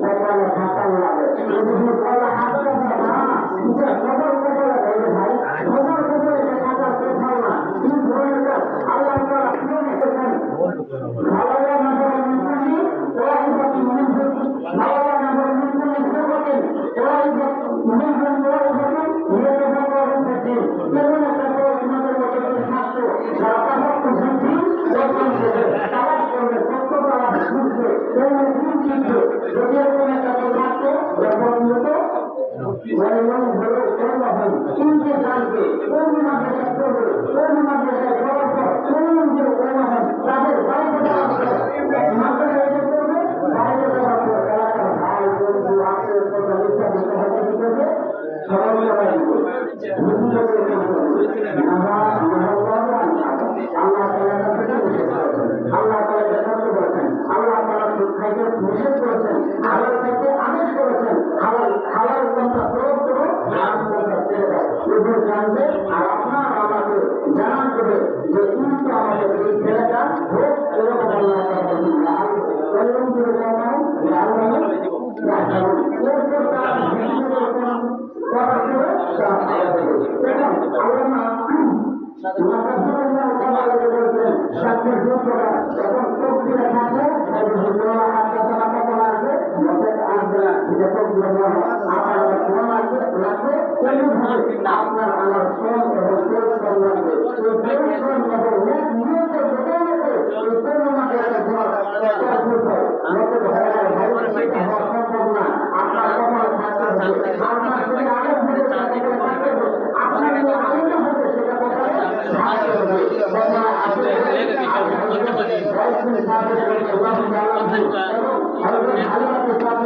পাতাল লাগে ولمن بلغ علمهم كيف জানবে কোন মাদ্রাসায় পড়বে কোন মাদ্রাসায় পড়বে কোন যে ওলামা তাদের বাইরে যে কিন্তু আমাদের এই ছেলেটা হোক এরকম আল্লাহ এরকম করে জানাই সাথে আসবে না রাখে রাখে কোনো ভয় না আপনার আল্লাহ শ্রম এবং সেই শ্রম লাগবে সেই দেহ শ্রম লাগবে নিয়ত যত লোকে এই পূর্ণমাকে একটা ঘর প্রস্তুত হয় লোকের ভয় ভয় হওয়া সম্ভব না আপনার কপাল থাকতে হবে আপনার যদি আগুন ধরে থাকতে হবে আপনার যে আগুন হবে সেটা কোথায় থাকতে হবে বন্ধুরা আপনি এবং ভালো ভালো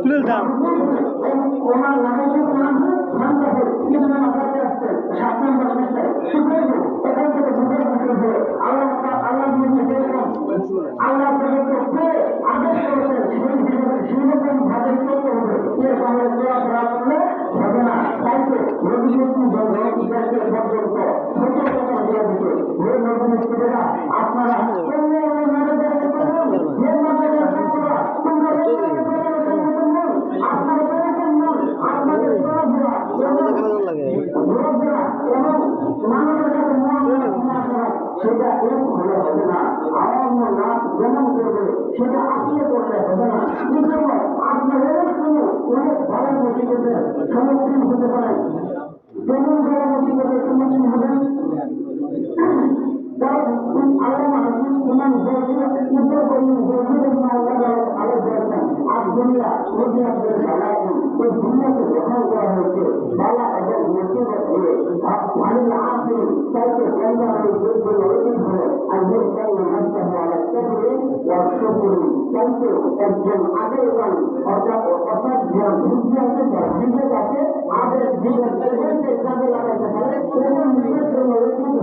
তুলে দাম Não me diz que o Zé Neto já. সেটা এক হলে হবে না অন্য নাচ যেমন করবে সেটা আঁকিয়ে করলে হবে না এই জন্য আপনাদের জন্য অনেক ভালো প্রতিযোগের সম্মুখীন হতে পারেন যেমন যারা প্রতিযোগের সম্মুখীন হবেন দুনিয়াকে গ্রহণ করা হয়েছে বালা এবং নতুন ভালো আসবে তাইকে কল্যাণ চাইতে একজন আগের গান অর্থাৎ বুদ্ধি আছে বিবেক আছে বিবেক যে কাজে লাগাইতে পারে সেটা নিজের জন্য নৈতিক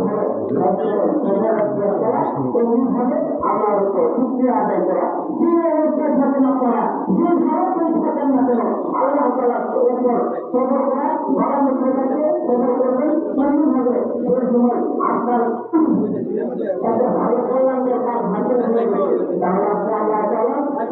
আমার শুক্রিয়া আদায় করা যে অবস্থায় থাকে না যে ভারতের থাকেন না কেন আল্লাহ তালা উপর সবর করা বাড়ানো সেটাকে সবর করবেন তেমনিভাবে সেই সময় আপনার একটা ভালো তাহলে